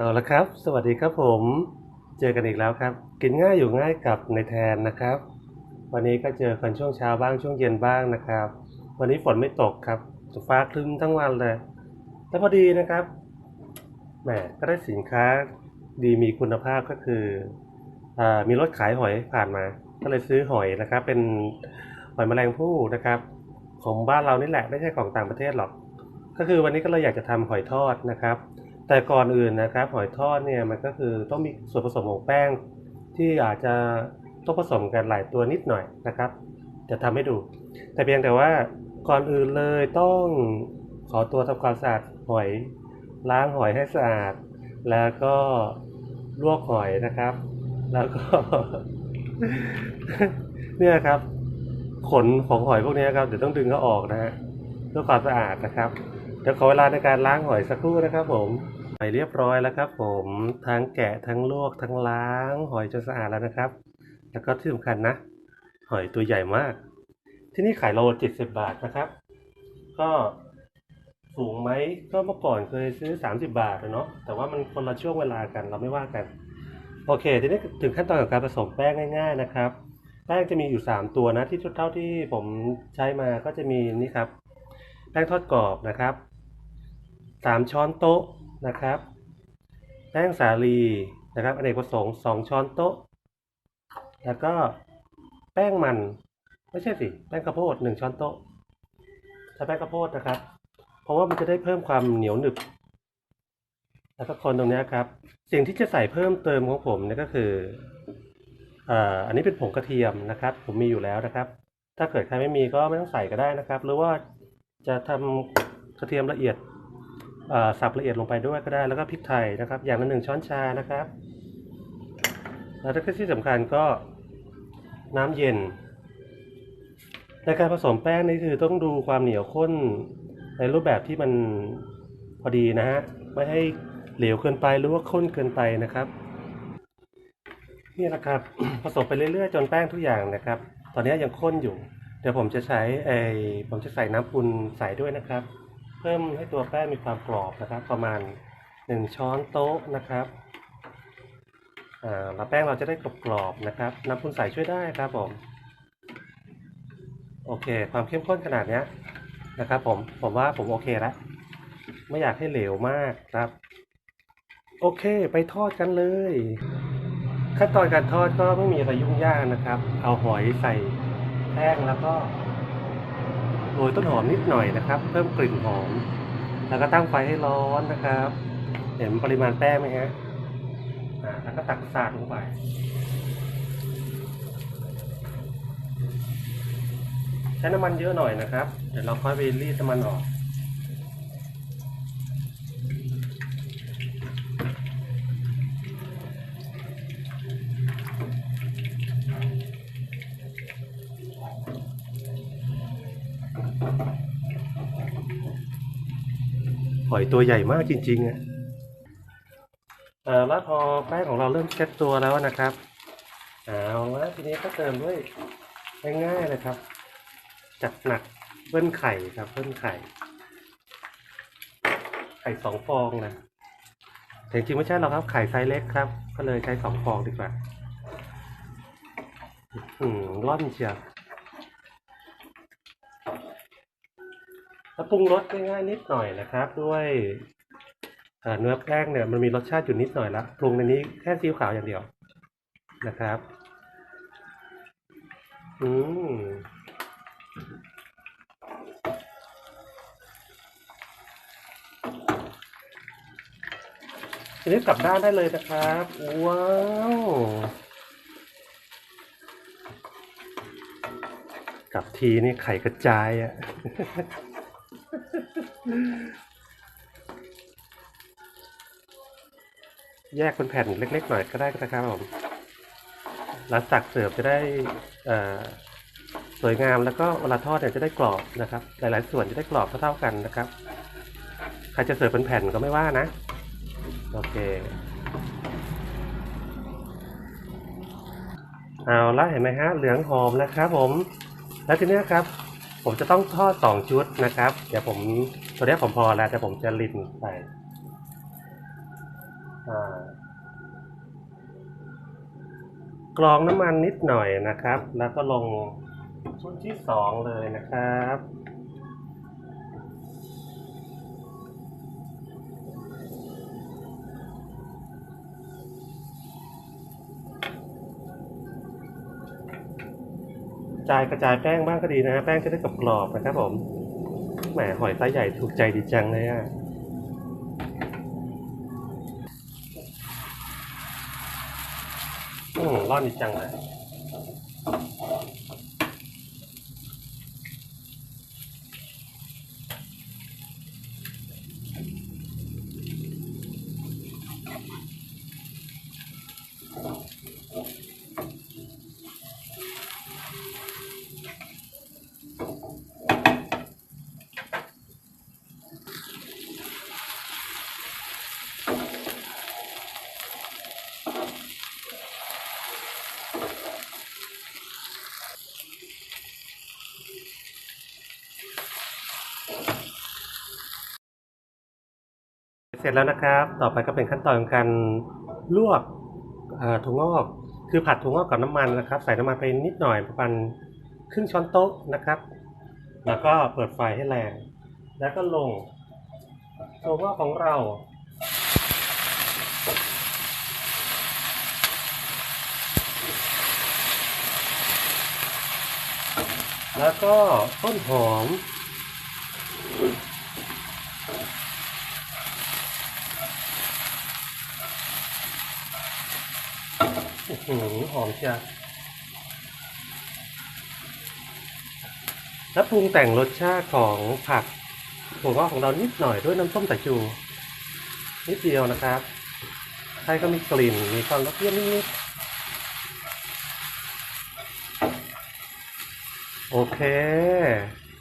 เอาละครับ สวัสดีครับผม เจอกันอีกแล้วครับ กินง่ายอยู่ง่ายกับในแทนนะครับ วันนี้ก็เจอกันช่วงเช้าบ้างช่วงเย็นบ้างนะครับ วันนี้ฝนไม่ตกครับฟ้าครึ้มทั้งวันเลยแต่พอดีนะครับ แหมก็ได้สินค้าดีมีคุณภาพก็คืออมีรถขายหอยผ่านมา ก็เลยซื้อหอยนะครับ เป็นหอยแมลงภู่นะครับ ของบ้านเรานี่แหละไม่ใช่ของต่างประเทศหรอก ก็คือวันนี้ก็เลยอยากจะทำหอยทอดนะครับ แต่ก่อนอื่นนะครับหอยทอดเนี่ยมันก็คือต้องมีส่วนผสมของแป้ง ที่อาจจะต้องผสมกันหลายตัวนิดหน่อยนะครับ จะทำให้ดู แต่เพียงแต่ว่าก่อนอื่นเลยต้องขอตัวทำความสะอาดหอยล้างหอยให้สะอาด แล้วก็ลวกหอยนะครับ แล้วก็ เนี่ยครับ ขนของหอยพวกนี้ครับเดี๋ยวต้องดึงเขาออกนะฮะเพื่อความสะอาดนะครับเดี๋ยวขอเวลาในการล้างหอยสักครู่นะครับผม หอยเรียบร้อยแล้วครับผมทั้งแกะทั้งลวกทั้งล้าง หอยจนสะอาดแล้วนะครับ แล้วก็ที่สำคัญนะ หอยตัวใหญ่มาก ที่นี่ขายโลเจ็ดสิบบาทนะครับ ก็สูงไหมก็เมื่อก่อนเคยซื้อสามสิบาทเนาะแต่ว่ามันคนละช่วงเวลากันเราไม่ว่ากัน โอเค ทีนี้ถึงขั้นตอนของการผสมแป้งง่าย ๆนะครับ แป้งจะมีอยู่3ตัวนะที่เท่าที่ผมใช้มาก็จะมีนี่ครับ แป้งทอดกรอบนะครับ3ช้อนโต๊ะ นะครับแป้งสาลีนะครับอเนกประสงค์2ช้อนโต๊ะ แล้วก็แป้งมันไม่ใช่สิแป้งข้าวโพด1ช้อนโต๊ะใช้แป้งข้าวโพดนะครับ เพราะว่ามันจะได้เพิ่มความเหนียวหนึบ แล้วก็คนตรงนี้ครับ สิ่งที่จะใส่เพิ่มเติมของผมเนี่ยก็คืออันนี้เป็นผงกระเทียมนะครับ ผมมีอยู่แล้วนะครับ ถ้าเกิดใครไม่มีก็ไม่ต้องใส่ก็ได้นะครับ หรือว่าจะทำกระเทียมละเอียด สับละเอียดลงไปด้วยก็ได้แล้วก็พริกไทยนะครับ อย่างละหนึ่งช้อนชานะครับ แล้วก็ที่สำคัญก็น้ำเย็น ในการผสมแป้งนี่คือต้องดูความเหนียวข้นในรูปแบบที่มันพอดีนะฮะไม่ให้เหลวเกินไปหรือว่าข้นเกินไปนะครับนี่แหละครับผสมไปเรื่อยๆ จนแป้งทุกอย่างนะครับ ตอนนี้ยังข้นอยู่ เดี๋ยวผมจะใช้ไอผมจะใส่น้ำปุนใส่ด้วยนะครับ เพิ่มให้ตัวแป้งมีความกรอบนะครับ ประมาณหนึ่งช้อนโต๊ะนะครับอ่าแล้วแป้งเราจะได้กรอบๆนะครับ น้ำปุนใส่ช่วยได้ครับผม โอเค ความเข้มข้นขนาดเนี้ยนะครับผม ผมว่าผมโอเคแล้ว ไม่อยากให้เหลวมากครับ โอเค ไปทอดกันเลย ขั้นตอนการทอดก็ไม่มีอะไรยุ่งยากนะครับ เอาหอยใส่แป้งแล้วก็ โรยต้นหอมนิดหน่อยนะครับ เพิ่มกลิ่นหอม แล้วก็ตั้งไฟให้ร้อนนะครับ เห็นปริมาณแป้งไหมฮะแล้วก็ตักสาดลงไปใช้น้ำมันเยอะหน่อยนะครับ เดี๋ยวเราค่อยไปรีดน้ำมันออก หอยตัวใหญ่มากจริงๆอะเออแล้วพอแป้งของเราเริ่มเซ็ตตัวแล้วนะครับเอาละทีนี้ก็เติมด้วยง่ายๆเลยครับ จัดหนักเบิ้ลไข่ครับเบิ้ลไข่ ไข่สองฟองนะแต่จริงไม่ใช่หรอกครับไข่ไซส์เล็กครับ ก็เลยใช้สองฟองดีกว่า อืมร่อนเชียว แล้วปรุงรสง่ายๆนิดหน่อยนะครับ ด้วยเนื้อแป้งเนี่ยมันมีรสชาติอยู่นิดหน่อยละปรุงในนี้แค่ซีอิ๊วขาวอย่างเดียวนะครับอืมทีนี้กลับด้านได้เลยนะครับ ว้าวกลับทีนี่ไข่กระจายอะ่ะ แยกเป็นแผ่นเล็กๆหน่อยก็ได้นะครับผมแล้วตักเสิร์ฟจะได้สวยงามแล้วก็เวลาทอดเนี่ยจะได้กรอบนะครับ หลายๆ ส่วนจะได้กรอบเท่าๆกันนะครับ ใครจะเสิร์ฟเป็นแผ่นก็ไม่ว่านะ โอเค เอาละเห็นไหมฮะเหลืองหอมแล้วครับผม แล้วทีนี้ครับ ผมจะต้องทอดสองชุดนะครับ เดี๋ยวผม ตัวนี้ผมพอแล้วแต่ผมจะลินใส่กรองน้ำมันนิดหน่อยนะครับ แล้วก็ลงชุดที่สองเลยนะครับกระจายกระจายแป้งบ้างก็ดีนะฮะแป้งจะได้กรอบๆนะครับผม แหมหอยตาใหญ่ถูกใจดีจังเลยอะอืมร่อนดีจังเลย เสร็จแล้วนะครับ ต่อไปก็เป็นขั้นตอนของการลวกถั่วงอก คือผัดถั่วงอกกับน้ำมันนะครับ ใส่น้ำมันไปนิดหน่อยประมาณครึ่งช้อนโต๊ะนะครับ แล้วก็เปิดไฟให้แรง แล้วก็ลงถั่วงอกของเราแล้วก็ต้นหอม หือหอมเชียวแล้วปรุงแต่งรสชาติของผักถั่วงอกของเรานิดหน่อยด้วยน้ำส้มสายชู นิดเดียวนะครับให้ก็มีกลิ่นมีความรสเปรี้ยวนิดๆโอเค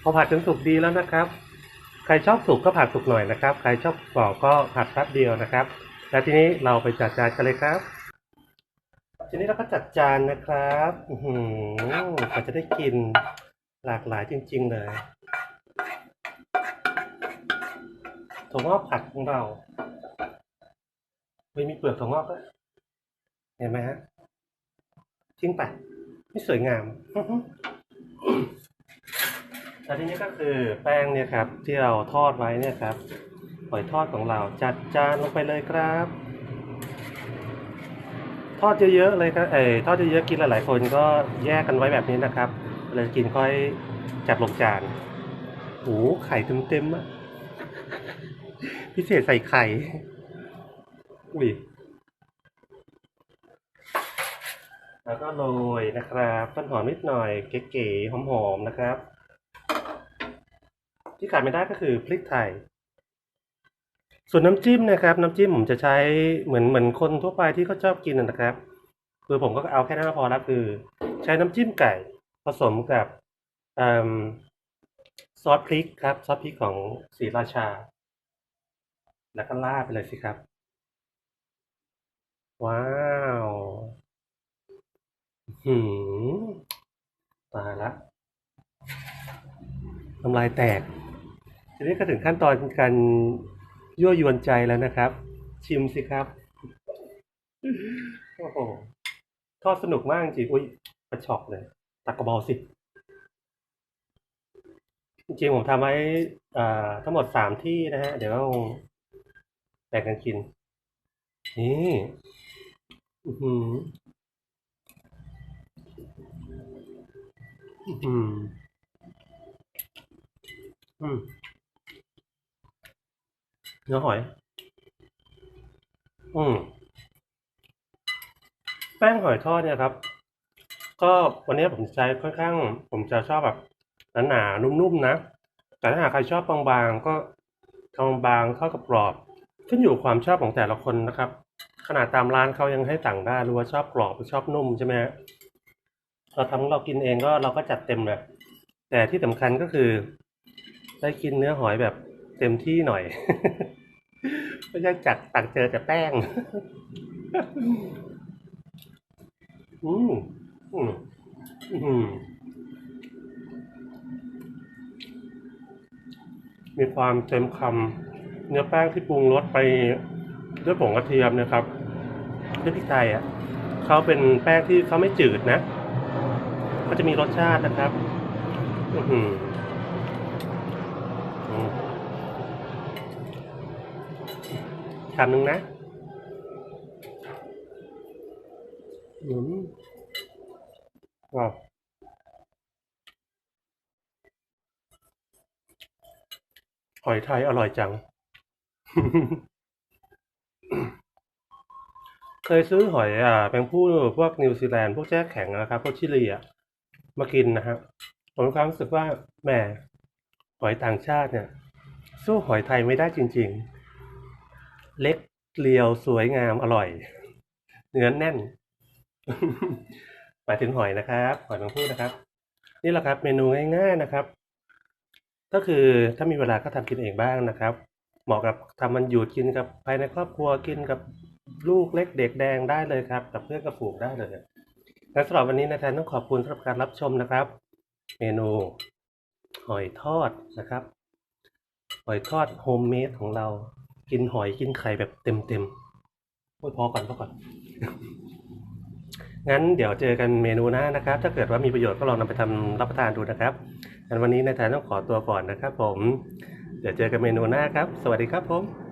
พอผัดจนสุกดีแล้วนะครับ ใครชอบสุกก็ผัดสุกหน่อยนะครับ ใครชอบกรอบก็ผัดแป๊บเดียวนะครับ แล้วทีนี้เราไปจัดจานกันเลยครับ ทีนี้เราก็จัดจานนะครับอือหือก็จะได้กินหลากหลายจริง ๆ เลยถั่วงอกผัดของเรา ไม่มีเปลือกถั่วงอกด้วยเห็นไหมฮะทิ้งไปไม่สวยงามแล้วทีนี้ก็คือแป้งเนี่ยครับ ที่เราทอดไว้เนี่ยครับหอยทอดของเราจัดจานลงไปเลยครับ ทอดเยอะๆเลยครับเออทอดเยอะๆกินหลายๆคนก็แยกกันไว้แบบนี้นะครับเลยกินค่อยจัดลงจานโอ้โหไข่เต็มๆอะพิเศษใส่ไข่ อุ้ย แล้วก็โรยนะครับต้นหอมนิดหน่อยเก๋ๆหอมๆนะครับ ที่ขาดไม่ได้ก็คือพริกไทย ส่วนน้ำจิ้มนะครับ น้ำจิ้มผมจะใช้เหมือนเหมือนคนทั่วไปที่เขาชอบกินนะครับ คือผมก็เอาแค่นั้นพอแล้วคือ ใช้น้ำจิ้มไก่ผสมกับอซอสพริกครับซอสพริกของศรีราชา แล้วก็ราดไปเลยสิครับ ว้าวหืมตายละน้ำลายแตกทีนี้ก็ถึงขั้นตอนการ ยั่วยวนใจแล้วนะครับ ชิมสิครับโอ้โหทอดสนุกมากจริงอุ้ยกระชอกเลยตักกระบอกสิจริงๆผมทำไว้ทั้งหมดสามที่นะฮะ เดี๋ยวแบ่งกันกิน นี่อือหืออื้อหืออืม เนื้อหอย อืมแป้งหอยทอดเนี่ยครับ ก็วันนี้ผมใช้ค่อนข้าง ผมจะชอบแบบหนาๆนุ่มๆนะ แต่ถ้าหากใครชอบบางๆก็ทำบางๆทอดกับกรอบ ขึ้นอยู่ความชอบของแต่ละคนนะครับ ขนาดตามร้านเขายังให้สั่งได้รู้ว่าชอบกรอบหรือชอบนุ่มใช่ไหมฮะเราทำเรากินเองก็เราก็จัดเต็มเลยแต่ที่สำคัญก็คือ ได้กินเนื้อหอยแบบเต็มที่หน่อย ไม่ใช่จัดตักเจอแต่แป้ง อืมอืมอืมมีความเต็มคำเนื้อแป้งที่ปรุงรสไปด้วยผงกระเทียมนะครับด้วยพริกไทยอะเขาเป็นแป้งที่เขาไม่จืดนะ ก็จะมีรสชาตินะครับ อือม คำหนึ่งนะอืมว้าวหอยไทยอร่อยจัง เคยซื้อหอยอ่าแมงผู้พวกนิวซีแลนด์พวกแช่แข็งนะครับ พวกชิลีอะมากินนะฮะผมมีความรู้สึกว่าแหมหอยต่างชาติเนี่ย สู้หอยไทยไม่ได้จริง ๆ เล็กเรียวสวยงามอร่อย เนื้อแน่น หมายถึงหอยนะครับหอยแมงผู้นะครับ นี่แหละครับเมนูง่าย ๆนะครับ ก็คือถ้ามีเวลาก็ทำกินเองบ้างนะครับ เหมาะกับทำมันหยุดกินกับภายในครอบครัวกินกับลูกเล็กเด็กแดงได้เลยครับ กับเพื่อนกับฝูงได้เลยและสำหรับวันนี้นะแทนต้องขอบคุณสำหรับการรับชมนะครับ เมนูหอยทอดนะครับหอยทอดโฮมเมดของเรา กินหอยกินไข่แบบเต็มเต็มพูดพอก่อนพอก่อน งั้นเดี๋ยวเจอกันเมนูหน้านะครับ ถ้าเกิดว่ามีประโยชน์ก็ลองนำไปทำรับประทานดูนะครับงั้นวันนี้นายแทนต้องขอตัวก่อนนะครับ ผม เดี๋ยวเจอกันเมนูหน้าครับ สวัสดีครับผม